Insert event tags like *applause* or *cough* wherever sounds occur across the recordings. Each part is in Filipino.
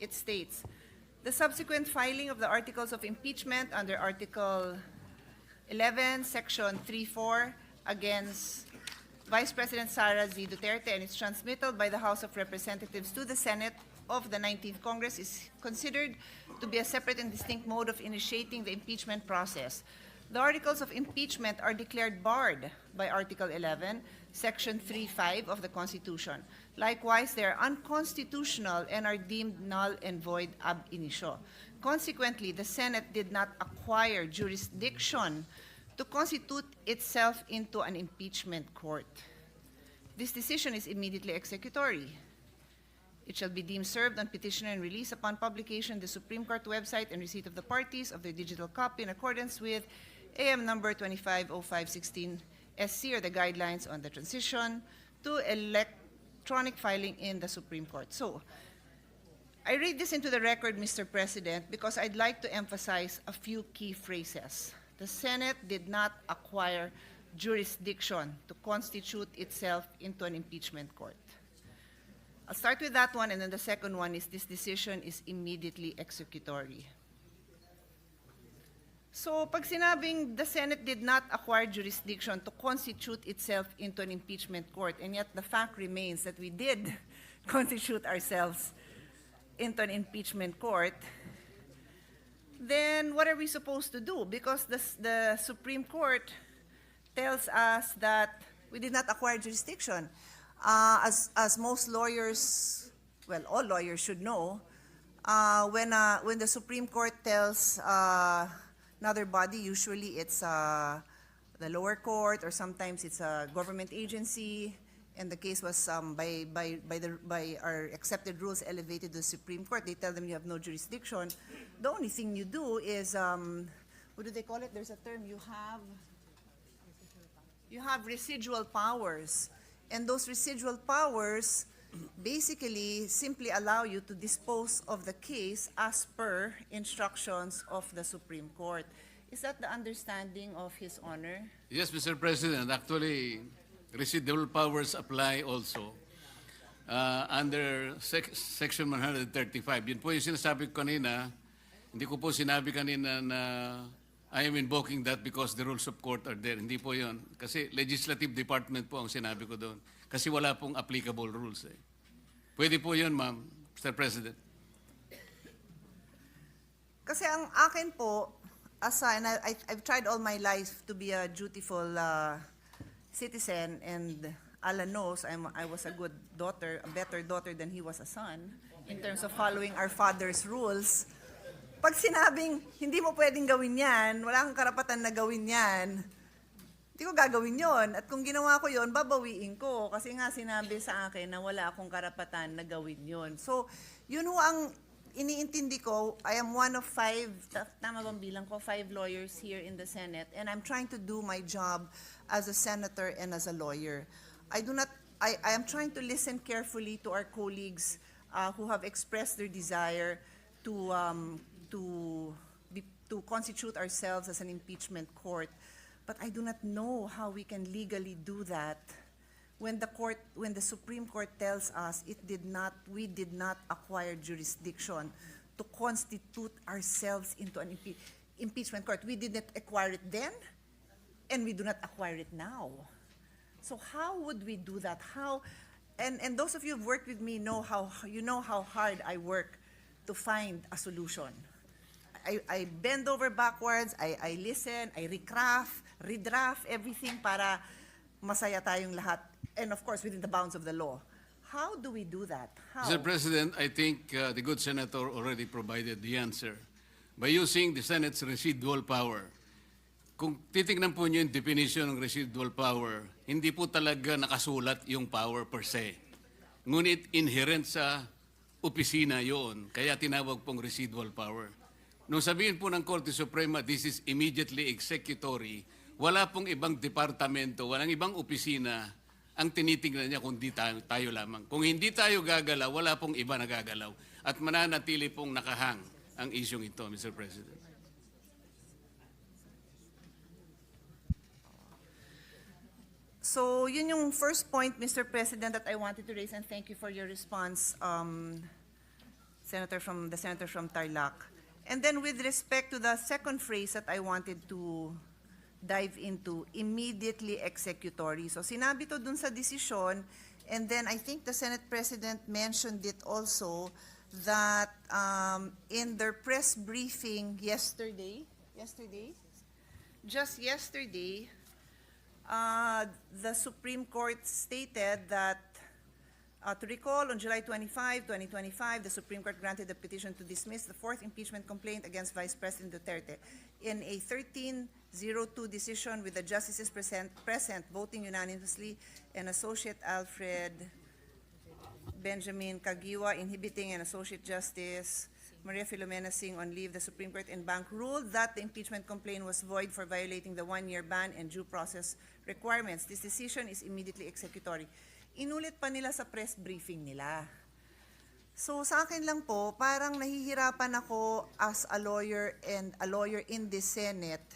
It states, "The subsequent filing of the articles of impeachment under Article 11, Section 34, against Vice President Sara Z. Duterte and its transmittal by the House of Representatives to the Senate of the 19th Congress is considered to be a separate and distinct mode of initiating the impeachment process. The articles of impeachment are declared barred by Article 11, Section 35 of the Constitution. Likewise, they are unconstitutional and are deemed null and void ab initio. Consequently, the Senate did not acquire jurisdiction to constitute itself into an impeachment court. This decision is immediately executory. It shall be deemed served on petitioner and release upon publication the Supreme Court website and receipt of the parties of their digital copy in accordance with AM number 250516 SC or the guidelines on the transition to electronic filing in the Supreme Court. So, I read this into the record, Mr. President, because I'd like to emphasize a few key phrases. The Senate did not acquire jurisdiction to constitute itself into an impeachment court. I'll start with that one, and then the second one is this decision is immediately executory. So, pag sinabing the Senate did not acquire jurisdiction to constitute itself into an impeachment court, and yet the fact remains that we did *laughs* constitute ourselves into an impeachment court, then what are we supposed to do? Because the, the Supreme Court tells us that we did not acquire jurisdiction. Uh, as, as most lawyers, well, all lawyers should know, uh, when, uh, when the Supreme Court tells uh, another body, usually it's uh, the lower court or sometimes it's a government agency, and the case was um, by, by, by, the, by our accepted rules elevated to the Supreme Court. They tell them you have no jurisdiction. The only thing you do is, um, what do they call it? There's a term you have you have residual powers. And those residual powers basically simply allow you to dispose of the case as per instructions of the Supreme Court. Is that the understanding of His Honor? Yes, Mr. President. Actually, residual powers apply also uh, under sec- Section 135. Yun po yung sinasabi ko kanina. Hindi ko po sinabi kanina na I am invoking that because the rules of court are there. Hindi po yun. Kasi legislative department po ang sinabi ko doon. Kasi wala pong applicable rules eh. Pwede po yun, ma'am, Mr. President. Kasi ang akin po, as a, and I, I've tried all my life to be a dutiful uh, citizen, and Alan knows I'm, I was a good daughter, a better daughter than he was a son, in terms of following our father's rules. Pag sinabing, hindi mo pwedeng gawin yan, wala kang karapatan na gawin yan, hindi ko gagawin yon. At kung ginawa ko yon, babawiin ko. Kasi nga sinabi sa akin na wala akong karapatan na gawin yon. So, yun ho ang iniintindi ko. I am one of five, ta- tama bang bilang ko, five lawyers here in the Senate. And I'm trying to do my job as a senator and as a lawyer. I do not, I, I am trying to listen carefully to our colleagues uh, who have expressed their desire to, um, to, be, to constitute ourselves as an impeachment court. But I do not know how we can legally do that when the court, when the Supreme Court tells us it did not, we did not acquire jurisdiction to constitute ourselves into an impe- impeachment court. We did not acquire it then, and we do not acquire it now. So how would we do that? How, and, and those of you who've worked with me know how, you know how hard I work to find a solution. I, I bend over backwards, I, I listen, I recraft, redraft everything para masaya tayong lahat. And of course, within the bounds of the law. How do we do that? How? Mr. President, I think uh, the good senator already provided the answer. By using the Senate's residual power, kung titignan po niyo yung definition ng residual power, hindi po talaga nakasulat yung power per se. Ngunit inherent sa opisina yon, kaya tinawag pong residual power. Nung sabihin po ng Korte Suprema, this is immediately executory, wala pong ibang departamento, walang ibang opisina ang tinitingnan niya kung di tayo, tayo lamang. Kung hindi tayo gagalaw, wala pong iba na gagalaw. At mananatili pong nakahang ang isyong ito, Mr. President. So, yun yung first point, Mr. President, that I wanted to raise, and thank you for your response, um, senator from, the senator from Tarlac. And then with respect to the second phrase that I wanted to dive into, immediately executory. So sinabi to dun sa desisyon, and then I think the Senate President mentioned it also, that um, in their press briefing yesterday, yesterday, just yesterday, uh, the Supreme Court stated that uh, to recall, on July 25, 2025, the Supreme Court granted the petition to dismiss the fourth impeachment complaint against Vice President Duterte. In a 13-02 decision with the justices present, present voting unanimously and Associate Alfred Benjamin Kagiwa inhibiting an Associate Justice Maria Filomena Singh on leave, the Supreme Court in bank ruled that the impeachment complaint was void for violating the one-year ban and due process requirements. This decision is immediately executory. Inulit pa nila sa press briefing nila. So sa akin lang po, parang nahihirapan ako as a lawyer and a lawyer in the Senate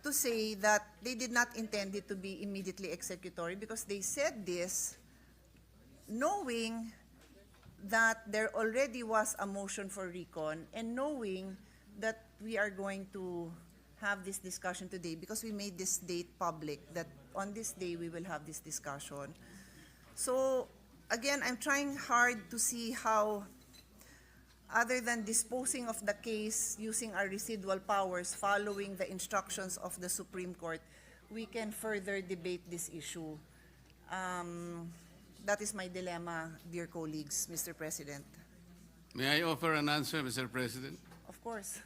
to say that they did not intend it to be immediately executory because they said this knowing that there already was a motion for recon and knowing that we are going to have this discussion today because we made this date public that on this day we will have this discussion. So again, I'm trying hard to see how other than disposing of the case using our residual powers following the instructions of the Supreme Court, we can further debate this issue. Um, that is my dilemma, dear colleagues, Mr. President. May I offer an answer, Mr. President? Of course.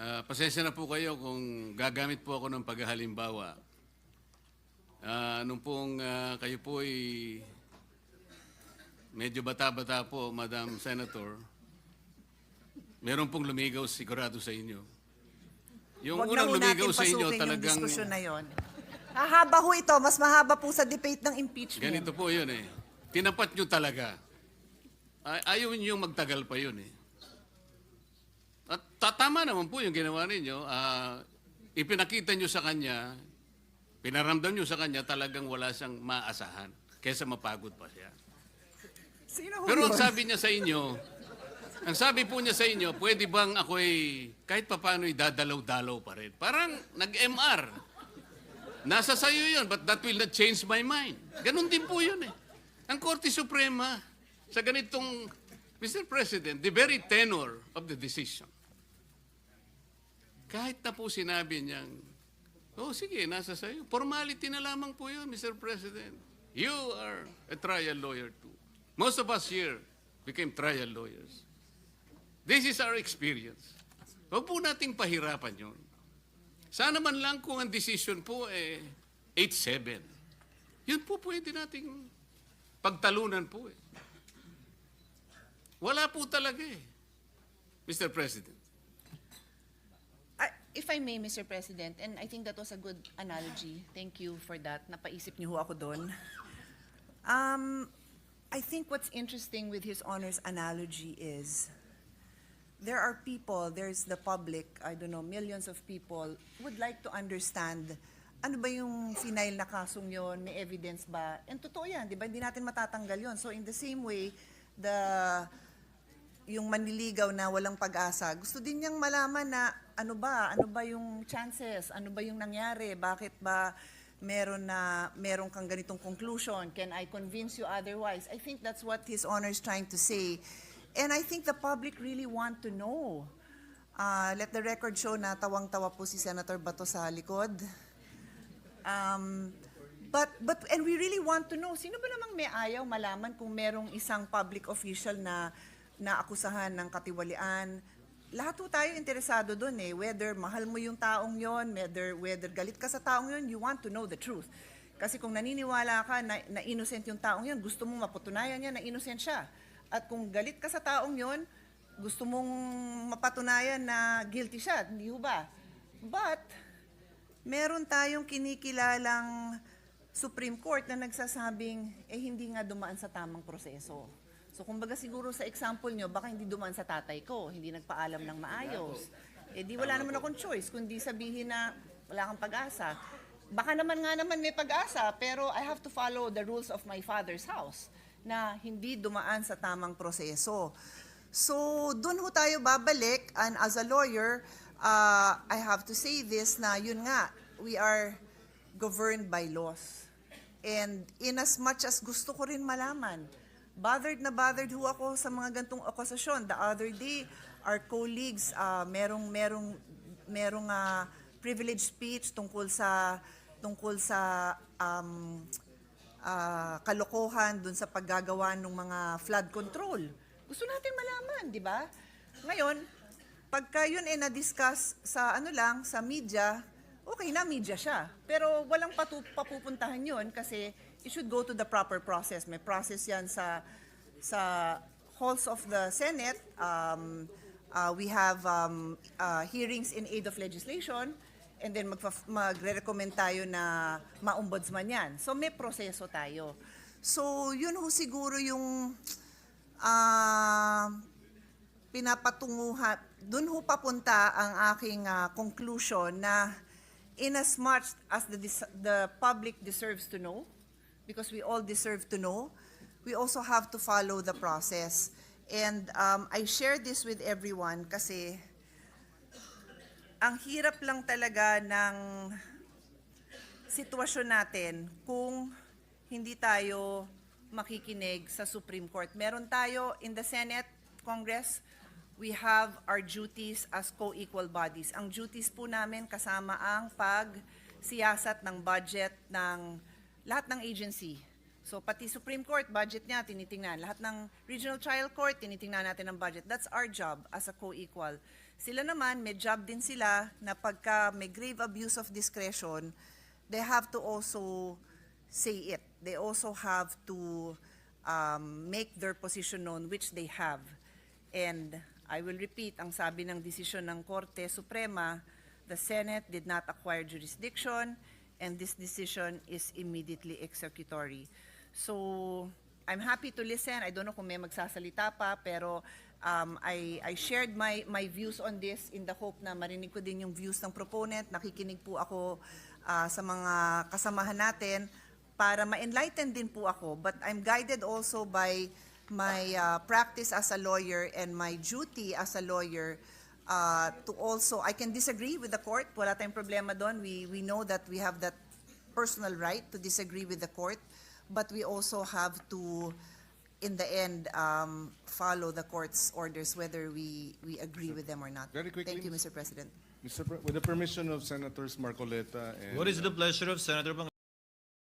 Ah, pasensya na po kayo kung gagamit po ako ng paghahalimbawa. Ah, nung pong ah, kayo po ay medyo bata-bata po, Madam Senator, meron pong lumigaw sigurado sa inyo. Yung Huwag na unang lumigaw sa inyo talagang... yung diskusyon na yon. Hahaba ho ito, mas mahaba po sa debate ng impeachment. Ganito po yun eh. Tinapat nyo talaga. Ay, ayaw nyo magtagal pa yun eh. At tatama naman po yung ginawa ninyo. Ah, ipinakita nyo sa kanya, pinaramdam nyo sa kanya talagang wala siyang maasahan kaysa mapagod pa siya. Sino Pero ang sabi niya sa inyo, ang sabi po niya sa inyo, pwede bang ako'y kahit papano dadalaw-dalaw pa rin? Parang nag-MR. Nasa sayo yun, but that will not change my mind. Ganon din po yun eh. Ang Korte Suprema, sa ganitong, Mr. President, the very tenor of the decision, kahit na po sinabi niyang, oh sige, nasa sayo. Formality na lamang po yun, Mr. President. You are a trial lawyer too. Most of us here became trial lawyers. This is our experience. Huwag po nating pahirapan yun. Sana man lang kung ang decision po eh 8-7. Yun po pwede nating pagtalunan po eh. Wala po talaga eh. Mr. President. If I may, Mr. President, and I think that was a good analogy. Thank you for that. Napaisip niyo ho ako doon. Um, I think what's interesting with His Honor's analogy is there are people, there's the public, I don't know, millions of people would like to understand ano ba yung final na kasong yon, may evidence ba? And totoo yan, di ba? Hindi natin matatanggal yon. So in the same way, the yung manliligaw na walang pag-asa, gusto din niyang malaman na ano ba, ano ba yung chances, ano ba yung nangyari, bakit ba meron na meron kang ganitong conclusion, can I convince you otherwise? I think that's what his honor is trying to say. And I think the public really want to know. Uh, let the record show na tawang-tawa po si Senator Bato sa likod. Um, but but and we really want to know sino ba namang may ayaw malaman kung merong isang public official na naakusahan ng katiwalian. Lahat po tayo interesado doon eh, whether mahal mo yung taong yon, whether whether galit ka sa taong yon, you want to know the truth. Kasi kung naniniwala ka na, na innocent yung taong yon, gusto mong mapatunayan niya na innocent siya. At kung galit ka sa taong yon, gusto mong mapatunayan na guilty siya, hindi ba? But meron tayong kinikilalang Supreme Court na nagsasabing, eh hindi nga dumaan sa tamang proseso. So kumbaga siguro sa example nyo, baka hindi dumaan sa tatay ko, hindi nagpaalam ng maayos. Eh di wala naman akong choice, kundi sabihin na wala kang pag-asa. Baka naman nga naman may pag-asa, pero I have to follow the rules of my father's house. na hindi dumaan sa tamang proseso. So, doon ho tayo babalik and as a lawyer, uh, I have to say this na yun nga, we are governed by laws. And in as much as gusto ko rin malaman, bothered na bothered ho ako sa mga gantong akusasyon. The other day, our colleagues, uh, merong, merong, merong uh, privileged speech tungkol sa, tungkol sa um, ah, kalokohan dun sa paggagawa ng mga flood control. Gusto natin malaman, di ba? Ngayon, pagka yun ay na-discuss sa ano lang, sa media, okay na, media siya. Pero walang patu- papupuntahan yun kasi it should go to the proper process. May process yan sa sa halls of the Senate. Um, uh, we have um, uh, hearings in aid of legislation and then magre-recommend tayo na ma-ombudsman yan. So may proseso tayo. So yun ho siguro yung ah pinapatunguhan, dun ho papunta ang aking ah, conclusion na in as much as the, the public deserves to know, because we all deserve to know, we also have to follow the process. And um, I share this with everyone kasi ang hirap lang talaga ng sitwasyon natin kung hindi tayo makikinig sa Supreme Court. Meron tayo in the Senate, Congress, we have our duties as co-equal bodies. Ang duties po namin kasama ang pagsiyasat ng budget ng lahat ng agency. So pati Supreme Court, budget niya, tinitingnan. Lahat ng Regional Trial Court, tinitingnan natin ang budget. That's our job as a co-equal. Sila naman, may job din sila na pagka may grave abuse of discretion, they have to also say it. They also have to um, make their position known, which they have. And I will repeat, ang sabi ng desisyon ng Korte Suprema, the Senate did not acquire jurisdiction, and this decision is immediately executory. So, I'm happy to listen. I don't know kung may magsasalita pa, pero um, I, I shared my, my views on this in the hope na marinig ko din yung views ng proponent. Nakikinig po ako ah, sa mga kasamahan natin para ma-enlighten din po ako. But I'm guided also by my uh, practice as a lawyer and my duty as a lawyer uh, to also, I can disagree with the court. Wala tayong problema doon. We, we know that we have that personal right to disagree with the court. But we also have to, in the end, um, follow the court's orders, whether we, we agree with them or not. Very quickly, Thank you. Mr. President. Mr. Pre- With the permission of Senators Marcoleta and... What is the pleasure of Senator Pangilinan?